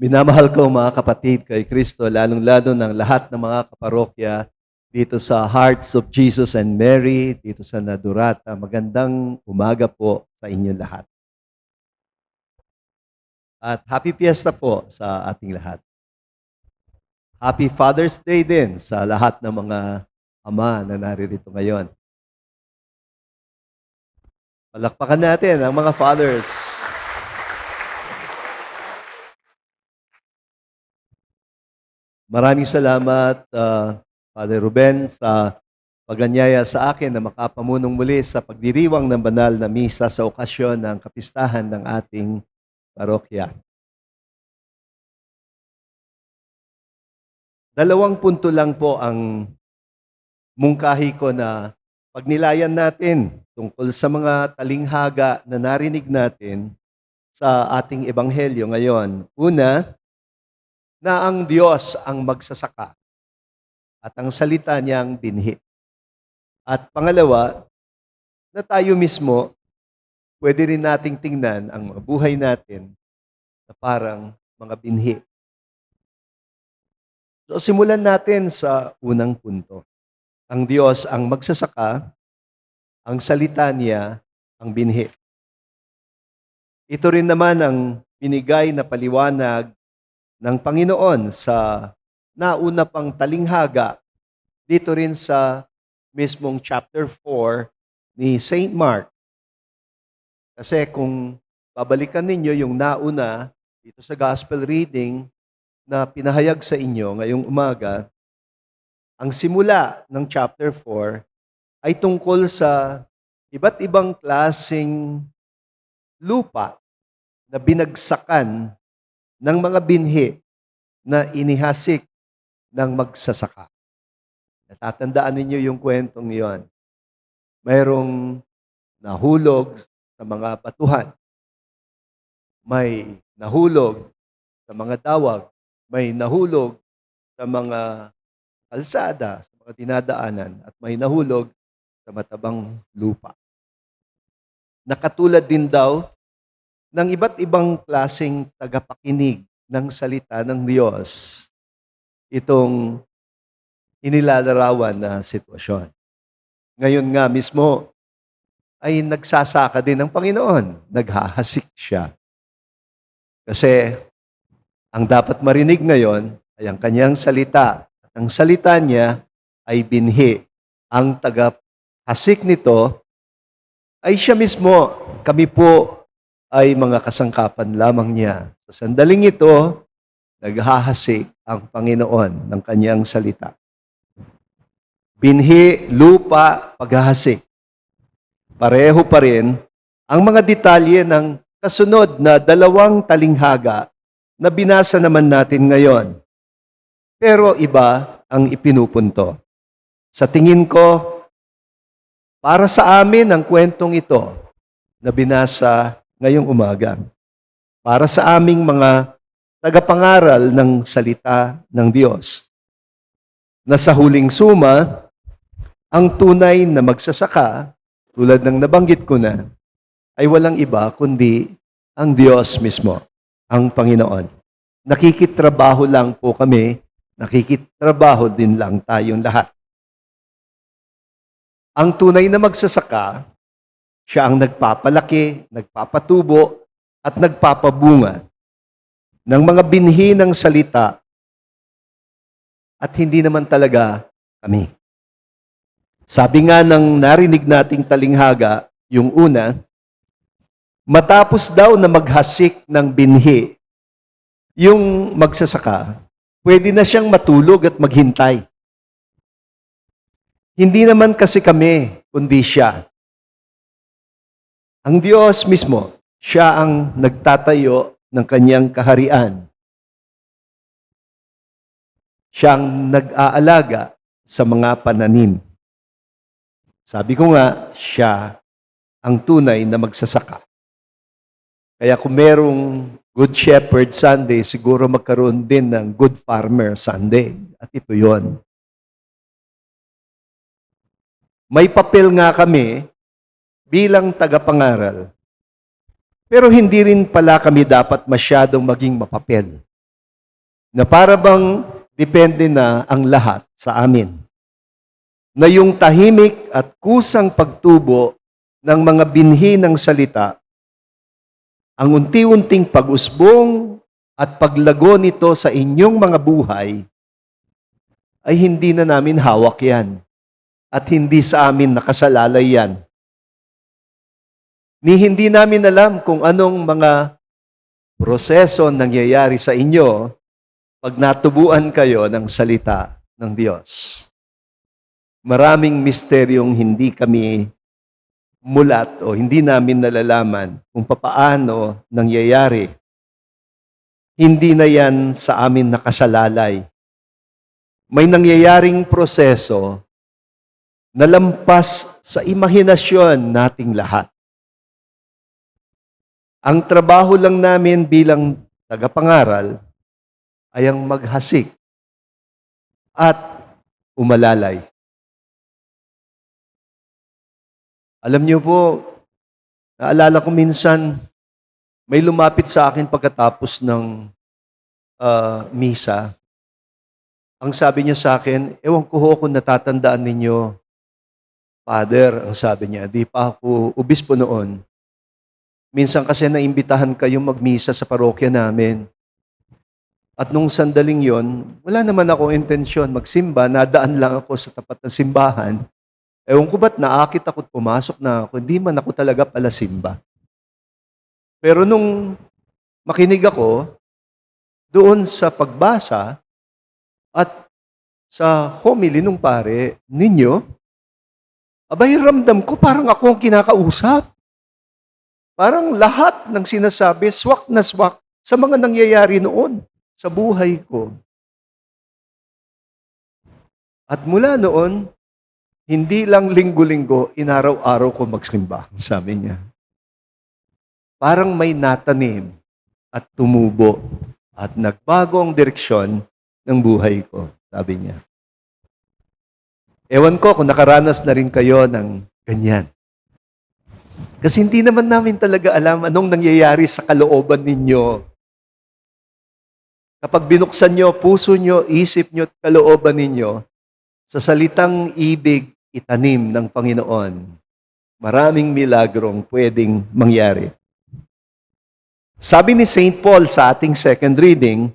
Minamahal ko mga kapatid kay Kristo, lalong-lalo ng lahat ng mga kaparokya dito sa Hearts of Jesus and Mary, dito sa Nadurata. Magandang umaga po sa inyo lahat. At happy fiesta po sa ating lahat. Happy Father's Day din sa lahat ng mga ama na naririto ngayon. Palakpakan natin ang mga fathers. Maraming salamat, uh, Father Ruben, sa paganyaya sa akin na makapamunong muli sa pagdiriwang ng banal na misa sa okasyon ng kapistahan ng ating parokya. Dalawang punto lang po ang mungkahi ko na pagnilayan natin tungkol sa mga talinghaga na narinig natin sa ating ebanghelyo ngayon. Una, na ang Diyos ang magsasaka at ang salita niyang binhi. At pangalawa, na tayo mismo, pwede rin nating tingnan ang mga buhay natin na parang mga binhi. So simulan natin sa unang punto. Ang Diyos ang magsasaka, ang salita niya ang binhi. Ito rin naman ang binigay na paliwanag ng Panginoon sa nauna pang talinghaga dito rin sa mismong chapter 4 ni St. Mark. Kasi kung babalikan ninyo yung nauna dito sa gospel reading na pinahayag sa inyo ngayong umaga, ang simula ng chapter 4 ay tungkol sa iba't ibang klasing lupa na binagsakan ng mga binhi na inihasik ng magsasaka. Natatandaan ninyo yung kwentong yon. Mayroong nahulog sa mga batuhan. May nahulog sa mga tawag. May nahulog sa mga kalsada, sa mga dinadaanan. At may nahulog sa matabang lupa. Nakatulad din daw ng iba't ibang klasing tagapakinig ng salita ng Diyos itong inilalarawan na sitwasyon. Ngayon nga mismo ay nagsasaka din ng Panginoon. Naghahasik siya. Kasi ang dapat marinig ngayon ay ang kanyang salita. At ang salita niya ay binhi. Ang tagahasik nito ay siya mismo. Kami po ay mga kasangkapan lamang niya. Sa sandaling ito, naghahasik ang Panginoon ng kanyang salita. Binhi, lupa, paghahasik. Pareho pa rin ang mga detalye ng kasunod na dalawang talinghaga na binasa naman natin ngayon. Pero iba ang ipinupunto. Sa tingin ko, para sa amin ang kwentong ito na binasa ngayong umaga. Para sa aming mga tagapangaral ng salita ng Diyos. Na sa huling suma, ang tunay na magsasaka, tulad ng nabanggit ko na, ay walang iba kundi ang Diyos mismo, ang Panginoon. Nakikitrabaho lang po kami, nakikitrabaho din lang tayong lahat. Ang tunay na magsasaka, siya ang nagpapalaki, nagpapatubo, at nagpapabunga ng mga binhi ng salita at hindi naman talaga kami. Sabi nga ng narinig nating talinghaga, yung una, matapos daw na maghasik ng binhi, yung magsasaka, pwede na siyang matulog at maghintay. Hindi naman kasi kami, kundi siya. Ang Diyos mismo, siya ang nagtatayo ng kanyang kaharian. Siyang nag-aalaga sa mga pananim. Sabi ko nga, siya ang tunay na magsasaka. Kaya kung merong Good Shepherd Sunday, siguro magkaroon din ng Good Farmer Sunday. At ito yon. May papel nga kami bilang tagapangaral pero hindi rin pala kami dapat masyadong maging mapapel. na para bang depende na ang lahat sa amin. Na yung tahimik at kusang pagtubo ng mga binhi ng salita, ang unti-unting pag-usbong at paglago nito sa inyong mga buhay, ay hindi na namin hawak yan. At hindi sa amin nakasalalay yan. Ni hindi namin alam kung anong mga proseso nangyayari sa inyo pag natubuan kayo ng salita ng Diyos. Maraming misteryong hindi kami mulat o hindi namin nalalaman kung papaano nangyayari. Hindi na yan sa amin nakasalalay. May nangyayaring proseso na lampas sa imahinasyon nating lahat. Ang trabaho lang namin bilang tagapangaral ay ang maghasik at umalalay. Alam niyo po, naalala ko minsan, may lumapit sa akin pagkatapos ng ah, misa. Ang sabi niya sa akin, ewan ko ho kung natatandaan ninyo, Father, ang sabi niya, di pa ako ubispo noon. Minsan kasi naimbitahan kayong magmisa sa parokya namin. At nung sandaling yon, wala naman akong intensyon magsimba, nadaan lang ako sa tapat ng simbahan. Ewan ko ba't naakit ako at pumasok na ako, hindi man ako talaga pala simba. Pero nung makinig ako, doon sa pagbasa at sa homily nung pare ninyo, abay ramdam ko parang ako ang kinakausap. Parang lahat ng sinasabi, swak na swak sa mga nangyayari noon sa buhay ko. At mula noon, hindi lang linggo-linggo, inaraw-araw ko magsimba, sabi niya. Parang may natanim at tumubo at nagbago ang direksyon ng buhay ko, sabi niya. Ewan ko kung nakaranas na rin kayo ng ganyan. Kasi hindi naman namin talaga alam anong nangyayari sa kalooban ninyo. Kapag binuksan nyo puso nyo, isip nyo at kalooban ninyo, sa salitang ibig itanim ng Panginoon, maraming milagrong pwedeng mangyari. Sabi ni St. Paul sa ating second reading,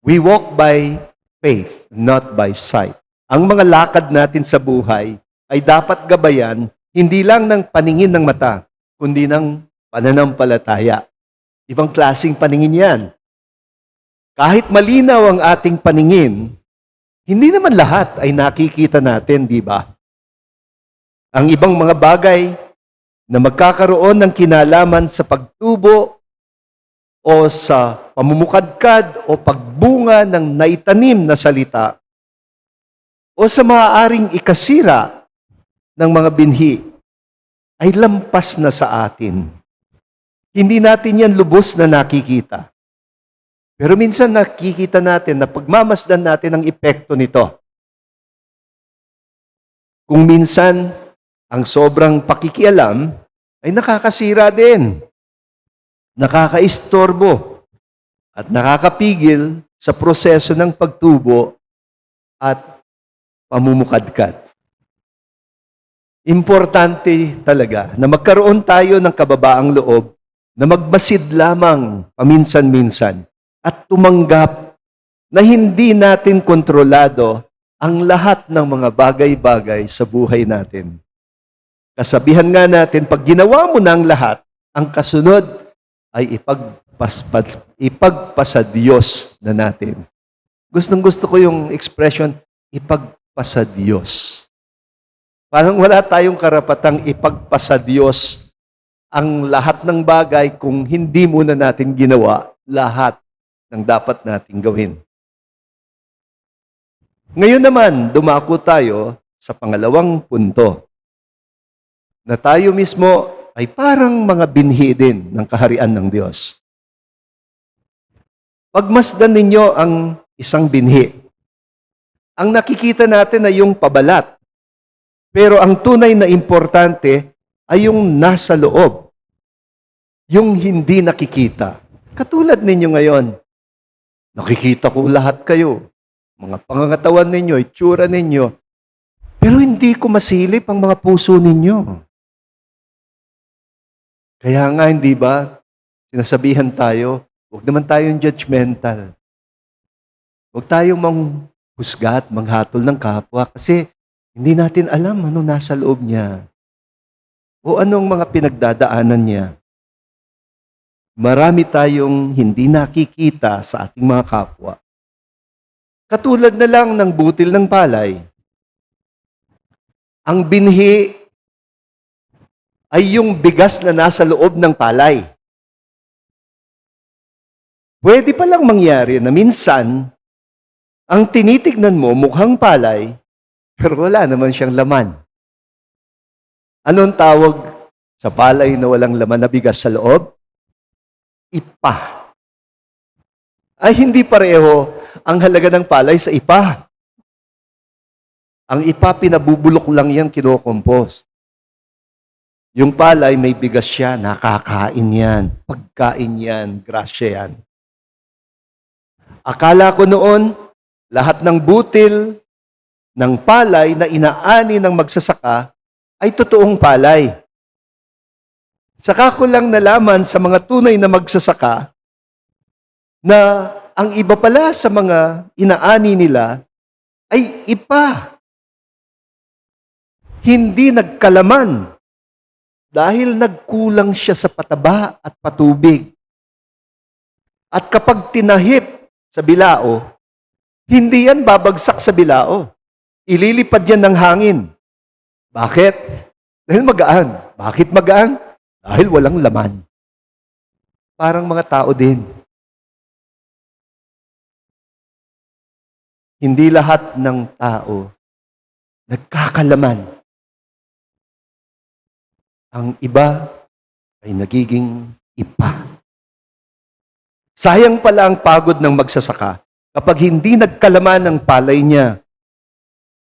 We walk by faith, not by sight. Ang mga lakad natin sa buhay ay dapat gabayan hindi lang ng paningin ng mata, kundi ng pananampalataya. Ibang klasing paningin yan. Kahit malinaw ang ating paningin, hindi naman lahat ay nakikita natin, di ba? Ang ibang mga bagay na magkakaroon ng kinalaman sa pagtubo o sa pamumukadkad o pagbunga ng naitanim na salita o sa maaaring ikasira ng mga binhi ay lampas na sa atin. Hindi natin yan lubos na nakikita. Pero minsan nakikita natin na pagmamasdan natin ang epekto nito. Kung minsan ang sobrang pakikialam ay nakakasira din, nakakaistorbo, at nakakapigil sa proseso ng pagtubo at pamumukadkad. Importante talaga na magkaroon tayo ng kababaang loob na magmasid lamang paminsan-minsan at tumanggap na hindi natin kontrolado ang lahat ng mga bagay-bagay sa buhay natin. Kasabihan nga natin, pag ginawa mo na ang lahat, ang kasunod ay ipagpaspas, ipagpasa Diyos na natin. Gustong gusto ko yung expression, ipagpasa Diyos. Parang wala tayong karapatang ipagpasa Diyos ang lahat ng bagay kung hindi muna natin ginawa lahat ng dapat nating gawin. Ngayon naman, dumako tayo sa pangalawang punto na tayo mismo ay parang mga binhi din ng kaharian ng Diyos. Pagmasdan ninyo ang isang binhi. Ang nakikita natin ay yung pabalat. Pero ang tunay na importante ay yung nasa loob. Yung hindi nakikita. Katulad ninyo ngayon. Nakikita ko lahat kayo. Mga pangangatawan ninyo, itsura ninyo. Pero hindi ko masilip ang mga puso ninyo. Kaya nga, hindi ba, sinasabihan tayo, huwag naman tayong judgmental. Huwag tayong manghusga at manghatol ng kapwa kasi hindi natin alam ano nasa loob niya. O anong mga pinagdadaanan niya. Marami tayong hindi nakikita sa ating mga kapwa. Katulad na lang ng butil ng palay. Ang binhi ay yung bigas na nasa loob ng palay. Pwede palang mangyari na minsan, ang tinitignan mo mukhang palay, pero wala naman siyang laman. Anong tawag sa palay na walang laman na bigas sa loob? Ipa. Ay hindi pareho ang halaga ng palay sa ipa. Ang ipa, pinabubulok lang yan, kinokompost. Yung palay, may bigas siya, nakakain yan, pagkain yan, grasya yan. Akala ko noon, lahat ng butil ng palay na inaani ng magsasaka ay totoong palay. Saka ko lang nalaman sa mga tunay na magsasaka na ang iba pala sa mga inaani nila ay ipa. Hindi nagkalaman dahil nagkulang siya sa pataba at patubig. At kapag tinahip sa bilao, hindi yan babagsak sa bilao. Ililipad yan ng hangin. Bakit? Dahil magaan. Bakit magaan? Dahil walang laman. Parang mga tao din. Hindi lahat ng tao nagkakalaman. Ang iba ay nagiging ipa. Sayang pala ang pagod ng magsasaka kapag hindi nagkalaman ng palay niya.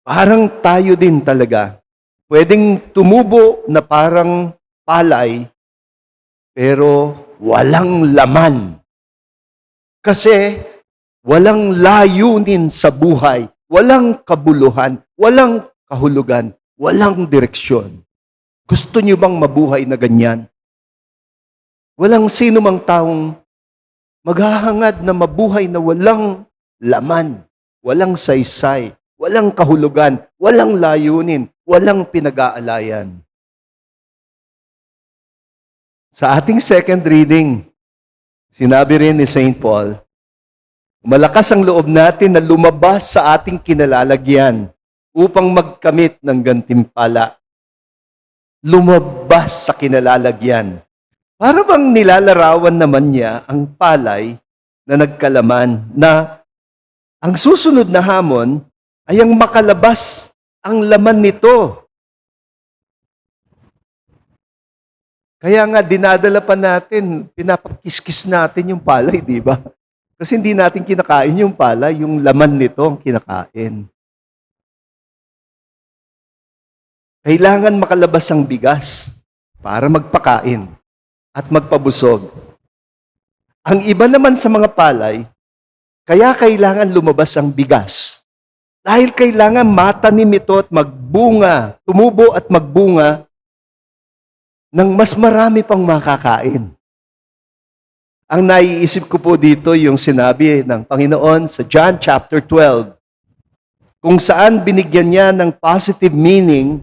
Parang tayo din talaga. Pwedeng tumubo na parang palay, pero walang laman. Kasi walang layunin sa buhay, walang kabuluhan, walang kahulugan, walang direksyon. Gusto niyo bang mabuhay na ganyan? Walang sino mang taong maghahangad na mabuhay na walang laman, walang saysay, walang kahulugan, walang layunin, walang pinag-aalayan. Sa ating second reading, sinabi rin ni St. Paul, malakas ang loob natin na lumabas sa ating kinalalagyan upang magkamit ng gantimpala. Lumabas sa kinalalagyan. Para bang nilalarawan naman niya ang palay na nagkalaman na ang susunod na hamon ay ang makalabas ang laman nito. Kaya nga dinadala pa natin, pinapakiskis natin yung palay, di ba? Kasi hindi natin kinakain yung palay, yung laman nito ang kinakain. Kailangan makalabas ang bigas para magpakain at magpabusog. Ang iba naman sa mga palay, kaya kailangan lumabas ang bigas. Dahil kailangan matanim ito at magbunga, tumubo at magbunga ng mas marami pang makakain. Ang naiisip ko po dito yung sinabi ng Panginoon sa John chapter 12, kung saan binigyan niya ng positive meaning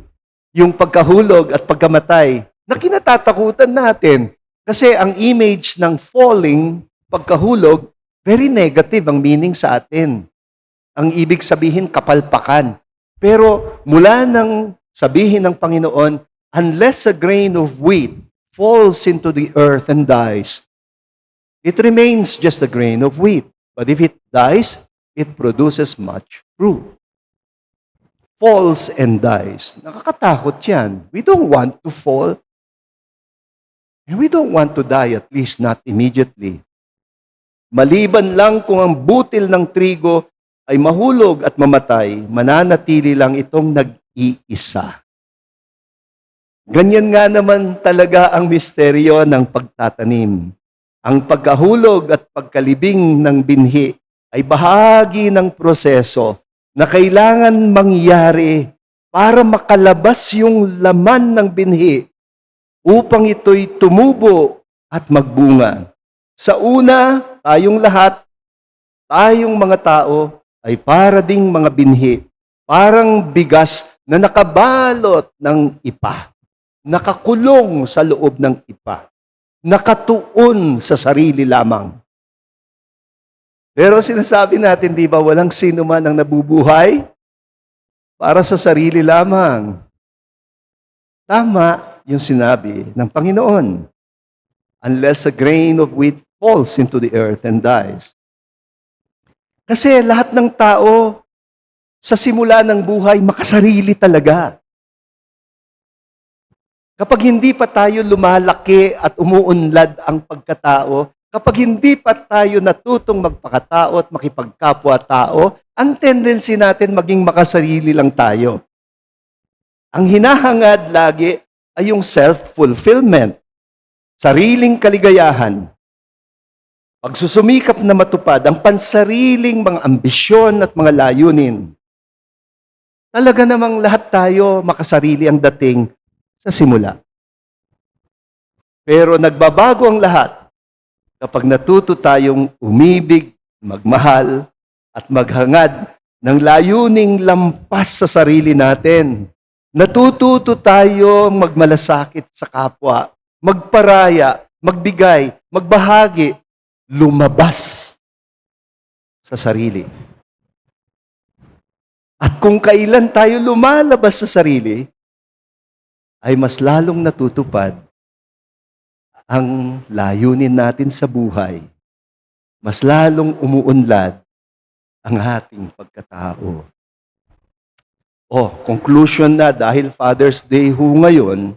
yung pagkahulog at pagkamatay na kinatatakutan natin. Kasi ang image ng falling, pagkahulog, very negative ang meaning sa atin. Ang ibig sabihin, kapalpakan. Pero mula nang sabihin ng Panginoon, unless a grain of wheat falls into the earth and dies, it remains just a grain of wheat. But if it dies, it produces much fruit. Falls and dies. Nakakatakot yan. We don't want to fall. And we don't want to die, at least not immediately. Maliban lang kung ang butil ng trigo ay mahulog at mamatay, mananatili lang itong nag-iisa. Ganyan nga naman talaga ang misteryo ng pagtatanim. Ang pagkahulog at pagkalibing ng binhi ay bahagi ng proseso na kailangan mangyari para makalabas yung laman ng binhi upang ito'y tumubo at magbunga. Sa una, tayong lahat, tayong mga tao ay para ding mga binhi, parang bigas na nakabalot ng ipa, nakakulong sa loob ng ipa, nakatuon sa sarili lamang. Pero sinasabi natin, di ba, walang sino man ang nabubuhay para sa sarili lamang. Tama yung sinabi ng Panginoon. Unless a grain of wheat falls into the earth and dies. Kasi lahat ng tao, sa simula ng buhay, makasarili talaga. Kapag hindi pa tayo lumalaki at umuunlad ang pagkatao, kapag hindi pa tayo natutong magpakatao at makipagkapwa-tao, ang tendency natin maging makasarili lang tayo. Ang hinahangad lagi ay yung self-fulfillment, sariling kaligayahan, pagsusumikap na matupad ang pansariling mga ambisyon at mga layunin. Talaga namang lahat tayo makasarili ang dating sa simula. Pero nagbabago ang lahat kapag natuto tayong umibig, magmahal, at maghangad ng layuning lampas sa sarili natin. Natututo tayo magmalasakit sa kapwa, magparaya, magbigay, magbahagi, lumabas sa sarili. At kung kailan tayo lumalabas sa sarili, ay mas lalong natutupad ang layunin natin sa buhay. Mas lalong umuunlad ang ating pagkatao. Oh, conclusion na dahil Father's Day ho ngayon,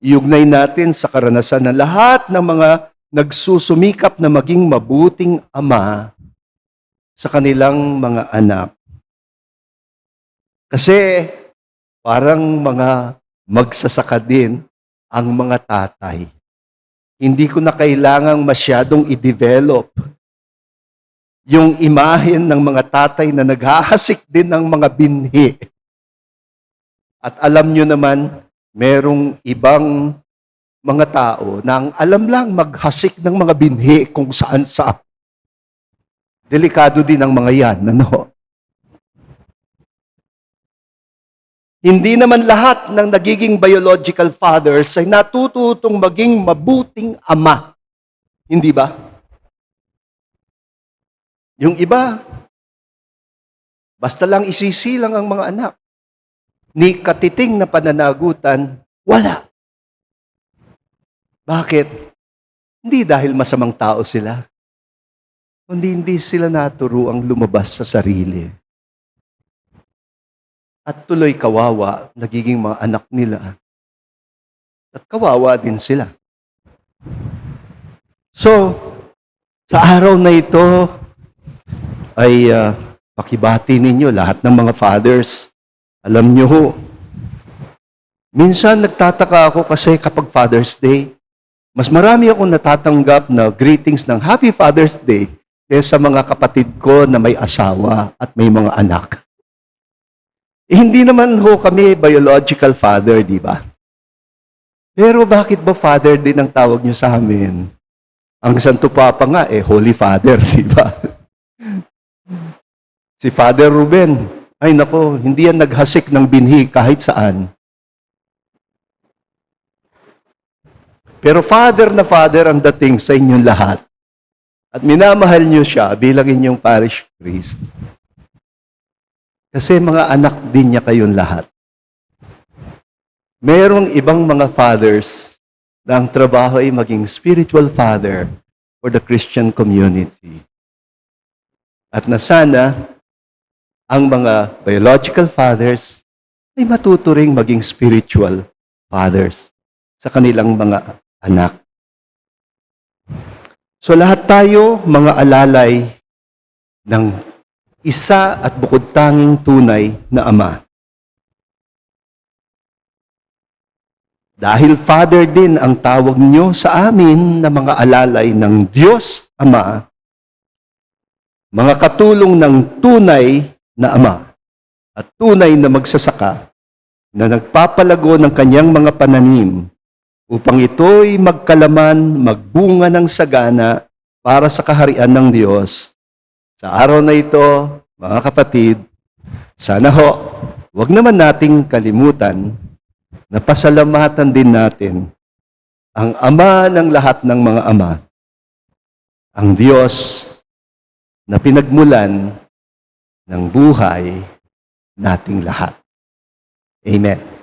iugnay natin sa karanasan ng lahat ng mga nagsusumikap na maging mabuting ama sa kanilang mga anak. Kasi parang mga magsasaka din ang mga tatay. Hindi ko na kailangang masyadong i-develop yung imahen ng mga tatay na naghahasik din ng mga binhi. At alam nyo naman, merong ibang mga tao na ang alam lang maghasik ng mga binhi kung saan sa Delikado din ang mga yan, ano? Hindi naman lahat ng nagiging biological fathers ay natututong maging mabuting ama. Hindi ba? Yung iba, basta lang isisilang ang mga anak. Ni katiting na pananagutan, wala. Bakit? Hindi dahil masamang tao sila. Kundi hindi sila naturuang lumabas sa sarili. At tuloy kawawa, nagiging mga anak nila. At kawawa din sila. So, sa araw na ito, ay ah, pakibati ninyo lahat ng mga fathers. Alam nyo ho, minsan nagtataka ako kasi kapag Father's Day, mas marami akong natatanggap na greetings ng Happy Father's Day kaysa mga kapatid ko na may asawa at may mga anak. Eh, hindi naman ho kami biological father, di ba? Pero bakit ba father din ang tawag niyo sa amin? Ang Santo Papa nga, eh, Holy Father, di ba? Si Father Ruben, ay nako, hindi yan naghasik ng binhi kahit saan. Pero father na father ang dating sa inyong lahat. At minamahal niyo siya bilang inyong parish priest. Kasi mga anak din niya kayong lahat. Merong ibang mga fathers na ang trabaho ay maging spiritual father for the Christian community. At na sana, ang mga biological fathers ay matuto ring maging spiritual fathers sa kanilang mga anak. So lahat tayo mga alalay ng isa at bukod tanging tunay na ama. Dahil Father din ang tawag niyo sa amin na mga alalay ng Diyos Ama, mga katulong ng tunay na ama at tunay na magsasaka na nagpapalago ng kanyang mga pananim upang ito'y magkalaman, magbunga ng sagana para sa kaharian ng Diyos. Sa araw na ito, mga kapatid, sana ho, wag naman nating kalimutan na pasalamatan din natin ang Ama ng lahat ng mga ama, ang Diyos na pinagmulan ng buhay nating lahat. Amen.